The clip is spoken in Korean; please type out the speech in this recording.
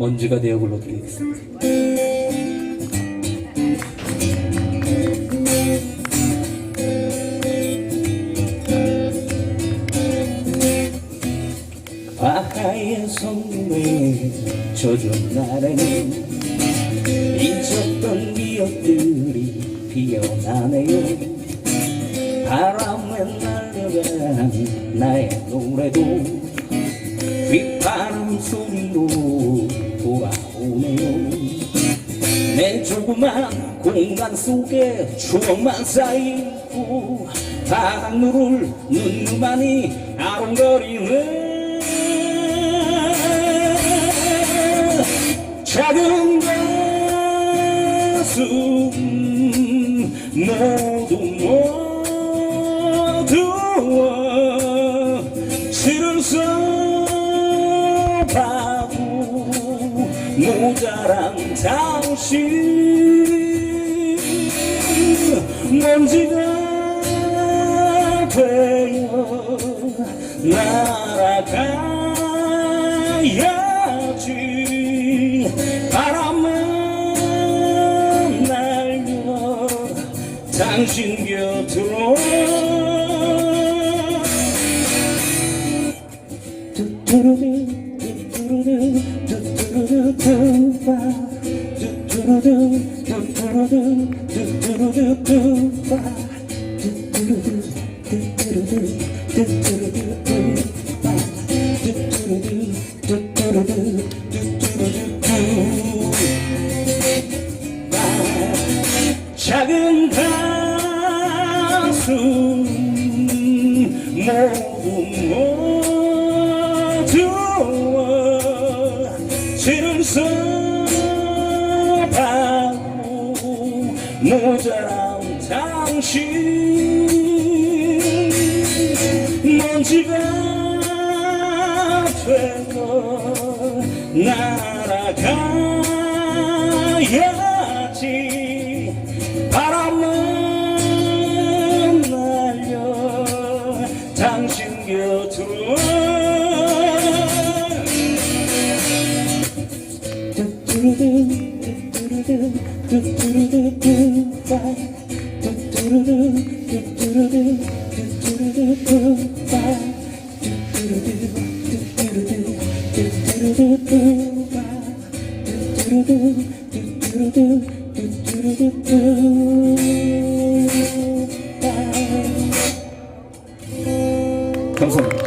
먼지가 되어 불러드리겠습니다. 바하의 성공에 젖은 날에는 잊었던 기억들이 피어나네요 바람에 날려간 나의 노래도 휘파람 소리로 조그만 공간 속에 추억만 쌓이고 바람물을 눈누만이 아롱거리네 작은 가슴. 모 모자란 당신. 먼지가 되어 날아가야지. 바람만 날려 당신 곁으로. 뚜뚜루루 뚜뚜루루 작은 가슴 모두 모두 모자란 당신. 먼지가 되어 날아가야지. 바람은 날려 당신 곁으로. 뚜뚜루두 감사합니다.